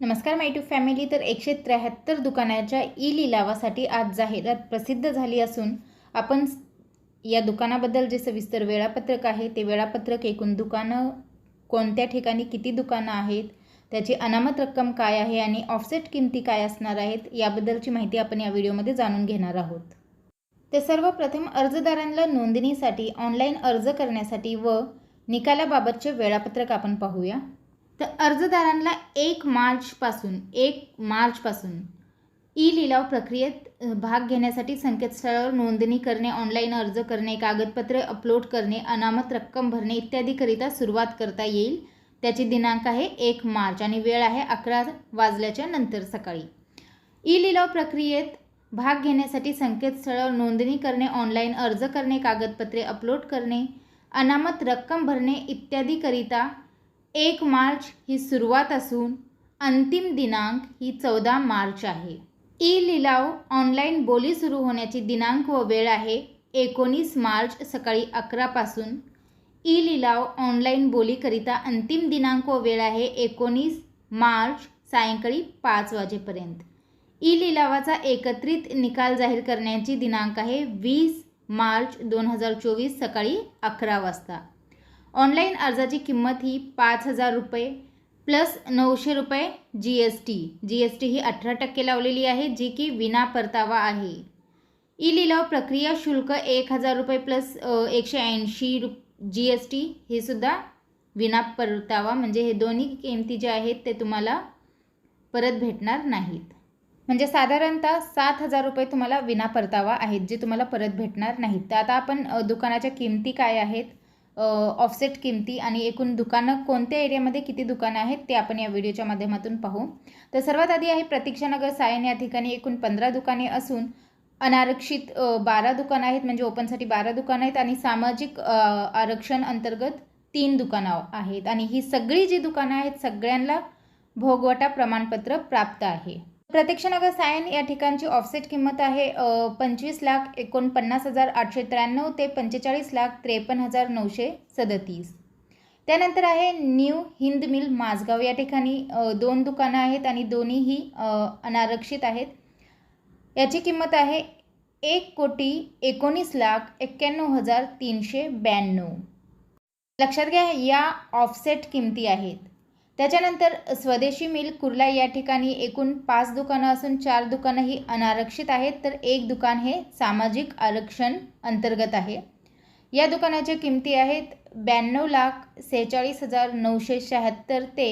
नमस्कार माय to family. तर एकशे त्र्याहत्तर दुकानाच्या ई लिलावासाठी आज जाहिरात प्रसिद्ध झाली असून आपण या दुकानाबद्दल जे सविस्तर वेळापत्रक आहे ते वेळापत्रक एकूण दुकानं कोणत्या ठिकाणी किती दुकानं आहेत त्याची अनामत रक्कम काय आहे आणि ऑफसेट किमती काय असणार आहेत याबद्दलची माहिती आपण या व्हिडिओमध्ये जाणून घेणार आहोत. ते सर्वप्रथम अर्जदारांना नोंदणीसाठी ऑनलाईन अर्ज करण्यासाठी व निकालाबाबतचे वेळापत्रक आपण पाहूया. तर अर्जदारांना एक मार्चपासून एक मार्चपासून ई लिलाव प्रक्रियेत भाग घेण्यासाठी संकेतस्थळावर नोंदणी करणे ऑनलाईन अर्ज करणे कागदपत्रे अपलोड करणे अनामत रक्कम भरणे इत्यादीकरिता सुरुवात करता येईल. त्याची दिनांक आहे एक मार्च आणि वेळ आहे अकरा वाजल्याच्या नंतर सकाळी. ई लिलाव प्रक्रियेत भाग घेण्यासाठी संकेतस्थळावर नोंदणी करणे ऑनलाईन अर्ज करणे कागदपत्रे अपलोड करणे अनामत रक्कम भरणे इत्यादीकरिता एक मार्च ही सुरुवात असून अंतिम दिनांक ही चौदा मार्च आहे. ई लिलाव ऑनलाईन बोली सुरू होण्याची दिनांक व वेळ आहे एकोणीस मार्च सकाळी अकरापासून ई लिलाव ऑनलाईन बोलीकरिता अंतिम दिनांक व वेळ आहे एकोणीस मार्च सायंकाळी पाच वाजेपर्यंत. ई लिलावाचा एकत्रित निकाल जाहीर करण्याची दिनांक आहे वीस मार्च दोन हजार चोवीस सकाळी अकरा वाजता. ऑनलाईन अर्जाची किंमत ही पाच हजार रुपये प्लस नऊशे रुपये G S T. G S T ही अठरा टक्के लावलेली आहे जी की विना परतावा आहे. ई लिलाव प्रक्रिया शुल्क एक हजार रुपये प्लस एकशे ऐंशी रु जी एस टी हे सुद्धा विना परतावा म्हणजे हे दोन्ही किमती जे आहेत ते तुम्हाला परत भेटणार नाहीत. म्हणजे साधारणतः सात हजार रुपये तुम्हाला विना परतावा आहेत जे तुम्हाला परत भेटणार नाहीत. तर आता आपण दुकानाच्या किमती काय आहेत ऑफसेट किमती आणि एकूण दुकानं कोणत्या एरियामध्ये किती दुकानं आहेत ते आपण या व्हिडिओच्या माध्यमातून पाहू. तर सर्वात आधी आहे प्रतीक्षानगर सायन या ठिकाणी एकूण पंधरा दुकाने असून अनारक्षित बारा दुकानं आहेत म्हणजे ओपनसाठी बारा दुकानं आहेत आणि सामाजिक आरक्षण अंतर्गत तीन दुकानं आहेत. आणि ही सगळी जी दुकानं आहेत सगळ्यांना भोगवटा प्रमाणपत्र प्राप्त आहे. प्रत्यक्षनगर सायन या ठिकाणची ऑफसेट किंमत आहे पंचवीस लाख एकोणपन्नास हजार आठशे त्र्याण्णव ते पंचेचाळीस लाख त्रेपन्न हजार नऊशे सदतीस. त्यानंतर आहे न्यू हिंद मिल माझगाव या ठिकाणी दोन दुकानं आहेत आणि दोन्हीही अनारक्षित आहेत. याची किंमत आहे एक कोटी एकोणीस लाख एक्क्याण्णव हजार तीनशे ब्याण्णव. लक्षात घ्या या ऑफसेट किमती आहेत. त्याच्यानंतर स्वदेशी मिल कुर्ला या ठिकाणी एकूण पाच दुकानं असून चार दुकानं ही अनारक्षित आहेत. तर एक दुकान हे सामाजिक आरक्षण अंतर्गत आहे. या दुकानाच्या किमती आहेत ब्याण्णव लाख सेहेचाळीस हजार नऊशे शहात्तर ते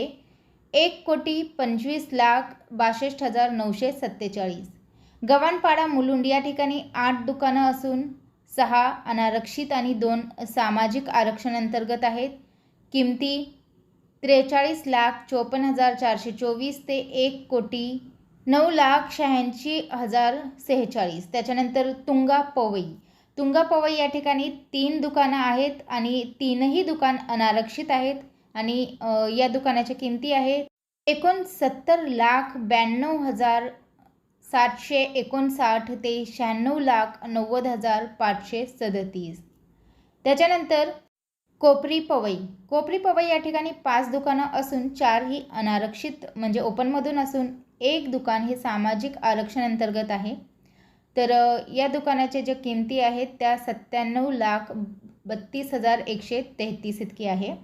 एक कोटी पंचवीस लाख बासष्ट हजार नऊशे सत्तेचाळीस. गव्हाणपाडा मुलुंड या ठिकाणी आठ दुकानं असून सहा अनारक्षित आणि दोन सामाजिक आरक्षण अंतर्गत आहेत. किमती त्रेचाळीस लाख चोपन्न हजार चारशे चोवीस ते एक कोटी नऊ लाख शहाऐंशी हजार सेहेचाळीस. त्याच्यानंतर तुंगा पवई. तुंगा पवई या ठिकाणी तीन दुकानं आहेत आणि तीनही दुकान अनारक्षित आहेत आणि या दुकानाच्या किमती आहेत एकोणसत्तर लाख ब्याण्णव हजार सातशे एकोणसाठ ते शहाण्णव लाख नव्वद हजार पाचशे सदतीस. त्याच्यानंतर कोपरी पवई. कोपरी पवई या ठिकाणी पाच दुकानं असून चार ही अनारक्षित म्हणजे ओपनमधून असून एक दुकान हे सामाजिक आरक्षण अंतर्गत आहे. तर या दुकानाच्या ज्या किमती आहेत त्या सत्त्याण्णव लाख बत्तीस हजार एकशे तेहतीस इतकी आहे.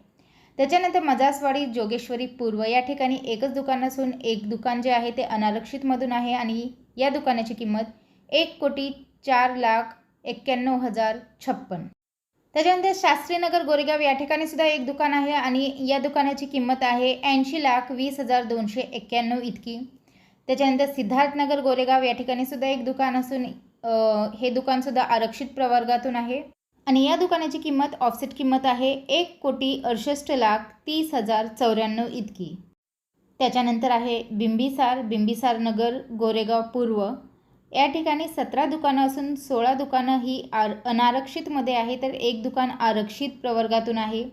त्याच्यानंतर मजासवाडी जोगेश्वरी पूर्व या ठिकाणी एकच दुकान असून एक दुकान जे आहे ते अनारक्षितमधून आहे आणि या दुकानाची किंमत एक कोटी चार लाख एक्क्याण्णव हजार छप्पन. त्याच्यानंतर शास्त्रीनगर गोरेगाव या ठिकाणी सुद्धा एक दुकान आहे आणि या दुकानाची किंमत आहे ऐंशी लाख वीस हजार दोनशे एक्क्याण्णव इतकी. त्याच्यानंतर सिद्धार्थनगर गोरेगाव या ठिकाणी सुद्धा एक दुकान असून हे दुकानसुद्धा आरक्षित प्रवर्गातून आहे. आणि या दुकानाची किंमत ऑफसेट किंमत आहे एक कोटी अडुसष्ट लाख तीस हजार चौऱ्याण्णव इतकी. त्याच्यानंतर आहे बिंबिसार बिंबिसार नगर गोरेगाव पूर्व. या ठिकाणी सतरा दुकानं असून सोळा दुकानं ही आर अनारक्षितमध्ये आहे तर एक दुकान आरक्षित प्रवर्गातून आहे.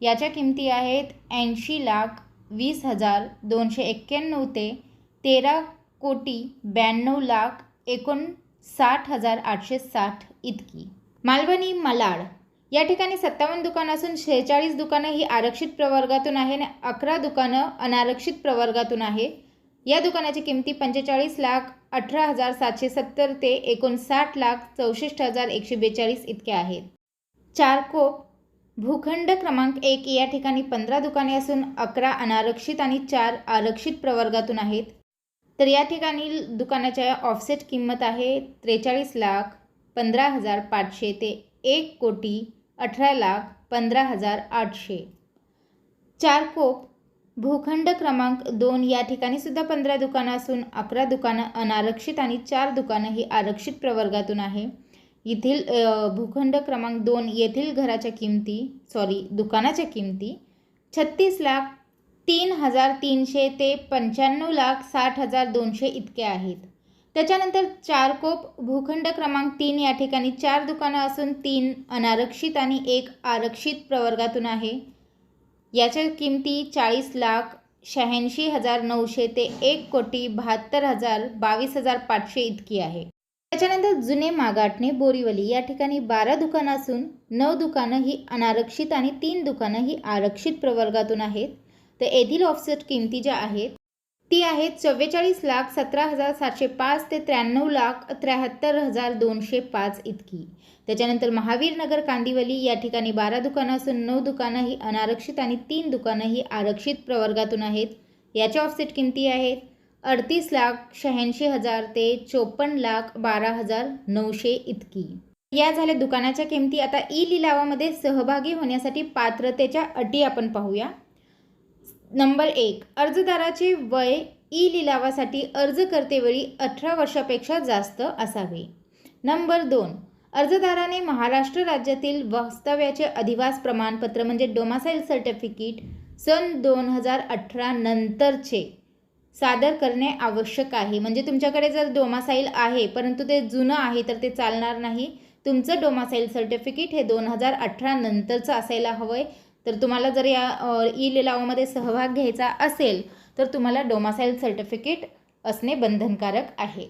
याच्या किमती आहेत ऐंशी लाख वीस हजार दोनशे एक्क्याण्णव ते तेरा कोटी ब्याण्णव लाख एकोणसाठ हजार आठशे साठ इतकी. मालवणी मलाड. या ठिकाणी सत्तावन्न दुकानं असून शेहेचाळीस दुकानं ही आरक्षित प्रवर्गातून आहे आणि अकरा दुकानं अनारक्षित प्रवर्गातून आहे या दुकानाची किमती पंचेचाळीस लाख अठरा हजार सातशे सत्तर ते एकोणसाठ लाख चौसष्ट हजार एकशे बेचाळीस इतके आहेत. चारकोप भूखंड क्रमांक एक या ठिकाणी पंधरा दुकाने असून अकरा अनारक्षित आणि चार आरक्षित प्रवर्गातून आहेत. तर या ठिकाणी दुकानाच्या ऑफसेट किंमत आहे त्रेचाळीस लाख पंधरा हजार पाचशे ते एक कोटी अठरा लाख पंधरा हजार आठशे. चारकोप भूखंड क्रमांक दोन या ठिकाणी सुद्धा पंधरा दुकानं असून अकरा दुकानं अनारक्षित आणि चार दुकानं ही आरक्षित प्रवर्गातून आहे. येथील भूखंड क्रमांक दोन येथील घराच्या किमती सॉरी दुकानाच्या किमती छत्तीस लाख तीन हजार तीनशे ते पंच्याण्णव लाख साठ हजार दोनशे इतके आहेत. त्याच्यानंतर चारकोप भूखंड क्रमांक तीन या ठिकाणी चार दुकानं असून तीन अनारक्षित आणि एक आरक्षित प्रवर्गातून आहे. याच्या किमती चाळीस लाख शहाऐंशी हजार नऊशे ते एक कोटी बहात्तर हजार बावीस हजार पाचशे इतकी आहे. त्याच्यानंतर जुने मागाटणे बोरीवली या ठिकाणी बारा दुकानं असून नऊ दुकानं ही अनारक्षित आणि तीन दुकानं ही आरक्षित प्रवर्गातून आहेत. तर येथील ऑफसेट किमती ज्या आहेत ती आहेत चव्वेचाळीस लाख सतरा हजार सातशे पाच ते त्र्याण्णव लाख त्र्याहत्तर हजार दोनशे पाच इतकी. त्याच्यानंतर महावीर नगर कांदिवली या ठिकाणी बारा दुकानं असून नऊ दुकानं ही अनारक्षित आणि तीन दुकानं ही आरक्षित प्रवर्गातून आहेत. याच्या ऑफसेट किमती आहेत अडतीस लाख शहाऐंशी हजार ते चोपन्न लाख बारा हजार नऊशे इतकी. या झाल्या दुकानाच्या किमती आता ई लिलावामध्ये सहभागी होण्यासाठी पात्रतेच्या अटी आपण पाहूया. नंबर एक अर्जदाराचे वय ई लिलावासाठी अर्ज करतेवेळी अठरा वर्षापेक्षा जास्त असावे. नंबर दोन अर्जदाराने महाराष्ट्र राज्यातील वास्तव्याचे अधिवास प्रमाणपत्र म्हणजे डोमासाईल सर्टिफिकेट सन दोन हजार अठरा नंतरचे सादर करणे आवश्यक आहे. म्हणजे तुमच्याकडे जर डोमासाईल आहे परंतु ते जुनं आहे तर ते चालणार नाही. तुमचं डोमासाईल सर्टिफिकेट हे दोन हजार अठरा नंतरचं असायला हवं आहे तर तुम्हाला जर या ई लिलावामध्ये सहभाग घ्यायचा असेल तर तुम्हाला डोमासाईल सर्टिफिकेट असणे बंधनकारक आहे.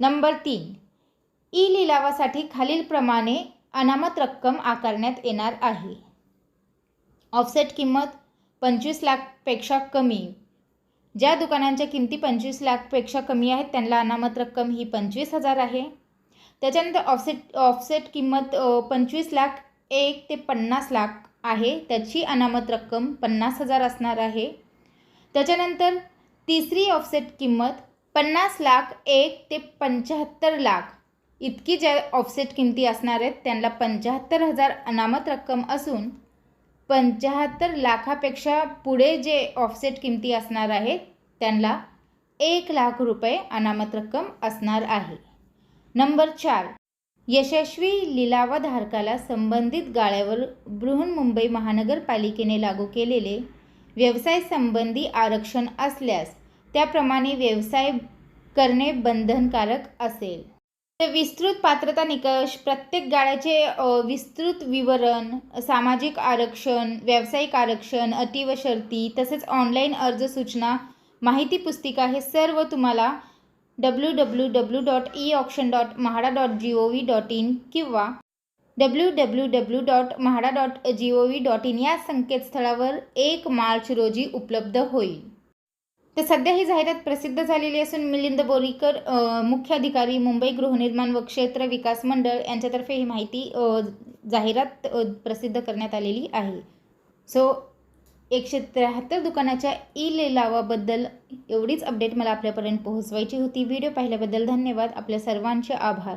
नंबर तीन ई लिलावासाठी खालीलप्रमाणे अनामत रक्कम आकारण्यात येणार आहे. ऑफसेट किंमत पंचवीस लाखपेक्षा कमी. ज्या दुकानांच्या किमती पंचवीस लाखपेक्षा कमी आहेत त्यांना अनामत रक्कम ही पंचवीस हजार आहे. त्याच्यानंतर ऑफसेट ऑफसेट किंमत पंचवीस लाख एक ते पन्नास लाख आहे त्याची अनामत रक्कम पन्नास हजार असणार आहे. त्याच्यानंतर तिसरी ऑफसेट किंमत पन्नास लाख एक ते पंच्याहत्तर लाख. इतकी ज्या ऑफसेट किमती असणार आहेत त्यांना पंच्याहत्तर हजार अनामत रक्कम असून पंच्याहत्तर लाखापेक्षा पुढे जे ऑफसेट किमती असणार आहेत त्यांना एक लाख रुपये अनामत रक्कम असणार आहे. नंबर चार यशस्वी लिलावाधारकाला संबंधित गाळ्यावर बृहन्मुंबई महानगरपालिकेने लागू केलेले व्यवसाय संबंधी आरक्षण असल्यास त्याप्रमाणे व्यवसाय करणे बंधनकारक असेल. तर विस्तृत पात्रता निकष प्रत्येक गाड्याचे विस्तृत विवरण सामाजिक आरक्षण व्यावसायिक आरक्षण अटी व शर्ती तसेच ऑनलाईन अर्ज सूचना माहिती पुस्तिका हे सर्व तुम्हाला W W W dot e option dot MHADA dot G O V dot in किंवा W W W dot MHADA dot G O V dot in या संकेतस्थळावर एक मार्च रोजी उपलब्ध होईल. तर सध्या ही जाहिरात प्रसिद्ध झालेली असून मिलिंद बोरीकर मुख्याधिकारी मुख्य अधिकारी मुंबई गृहनिर्माण व क्षेत्र विकास मंडळ यांच्यातर्फे ही माहिती जाहिरात प्रसिद्ध करण्यात आलेली आहे. सो एकशे त्र्याहत्तर दुकानाच्या ई लिलावाबद्दल एवढीच अपडेट मला आपल्यापर्यंत पोहोचवायची होती. व्हिडिओ पाहिल्याबद्दल धन्यवाद. आपल्या सर्वांचे आभार.